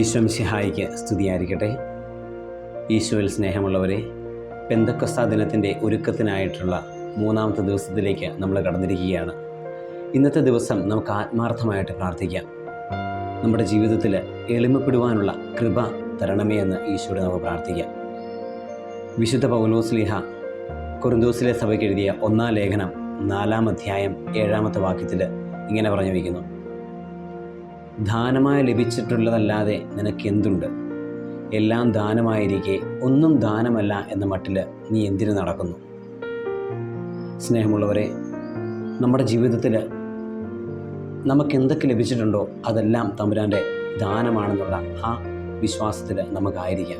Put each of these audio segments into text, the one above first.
ഈശോം സിഹായിക്ക് സ്തുതിയായിരിക്കട്ടെ. ഈശോയിൽ സ്നേഹമുള്ളവരെ പെന്തക്കസ്ത ദിനത്തിന്റെ ഒരുക്കത്തിനായിട്ടുള്ള മൂന്നാമത്തെ ദിവസത്തിലേക്ക് നമ്മൾ കടന്നിരിക്കുകയാണ്. ഇന്നത്തെ ദിവസം നമുക്ക് ആത്മാർത്ഥമായിട്ട് പ്രാർത്ഥിക്കാം. നമ്മുടെ ജീവിതത്തിൽ എളിമപ്പെടുവാനുള്ള കൃപ തരണമേ എന്ന് ഈശോയുടെ നമുക്ക് പ്രാർത്ഥിക്കാം. വിശുദ്ധ പൗലോസ്ലിഹ കുറുന്തോസിലെ സഭയ്ക്ക് എഴുതിയ ഒന്നാം ലേഖനം നാലാം അധ്യായം ഏഴാമത്തെ വാക്യത്തിൽ ഇങ്ങനെ പറഞ്ഞു വയ്ക്കുന്നു ദാനമായി ലഭിച്ചിട്ടുള്ളതല്ലാതെ നിനക്ക് എന്തുണ്ട് എല്ലാം ദാനമായിരിക്കെ ഒന്നും ദാനമല്ല എന്ന മട്ടിൽ നീ എന്തിനു നടക്കുന്നു? സ്നേഹമുള്ളവരെ നമ്മുടെ ജീവിതത്തിൽ നമുക്ക് എന്തൊക്കെ ലഭിച്ചിട്ടുണ്ടോ അതെല്ലാം തമ്പുരാന്റെ ദാനമാണെന്നുള്ള ആ വിശ്വാസത്തിൽ നമുക്കായിരിക്കാം.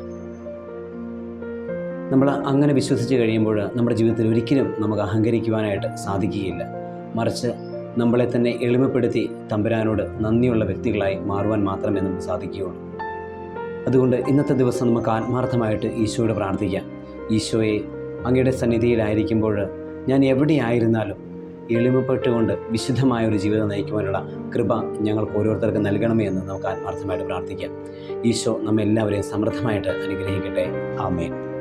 നമ്മൾ അങ്ങനെ വിശ്വസിച്ച് കഴിയുമ്പോൾ നമ്മുടെ ജീവിതത്തിൽ ഒരിക്കലും നമുക്ക് അഹങ്കരിക്കുവാനായിട്ട് സാധിക്കുകയില്ല. മറിച്ച് നമ്മളെ തന്നെ എളിമപ്പെടുത്തി തമ്പുരാനോട് നന്ദിയുള്ള വ്യക്തികളായി മാറുവാൻ മാത്രമേ നമുക്ക് സാധിക്കുകയുള്ളൂ. അതുകൊണ്ട് ഇന്നത്തെ ദിവസം നമുക്ക് ആത്മാർത്ഥമായിട്ട് ഈശോയോട് പ്രാർത്ഥിക്കാം. ഈശോയെ അങ്ങയുടെ സന്നിധിയിലായിരിക്കുമ്പോൾ ഞാൻ എവിടെയായിരുന്നാലും എളിമപ്പെട്ടുകൊണ്ട് വിശുദ്ധമായ ഒരു ജീവിതം നയിക്കുവാനുള്ള കൃപ ഞങ്ങൾക്ക് ഓരോരുത്തർക്കും നൽകണമേ എന്ന് നമുക്ക് ആത്മാർത്ഥമായിട്ട് പ്രാർത്ഥിക്കാം. ഈശോ നമ്മെല്ലാവരെയും സമൃദ്ധമായിട്ട് അനുഗ്രഹിക്കട്ടെ. ആമേൻ.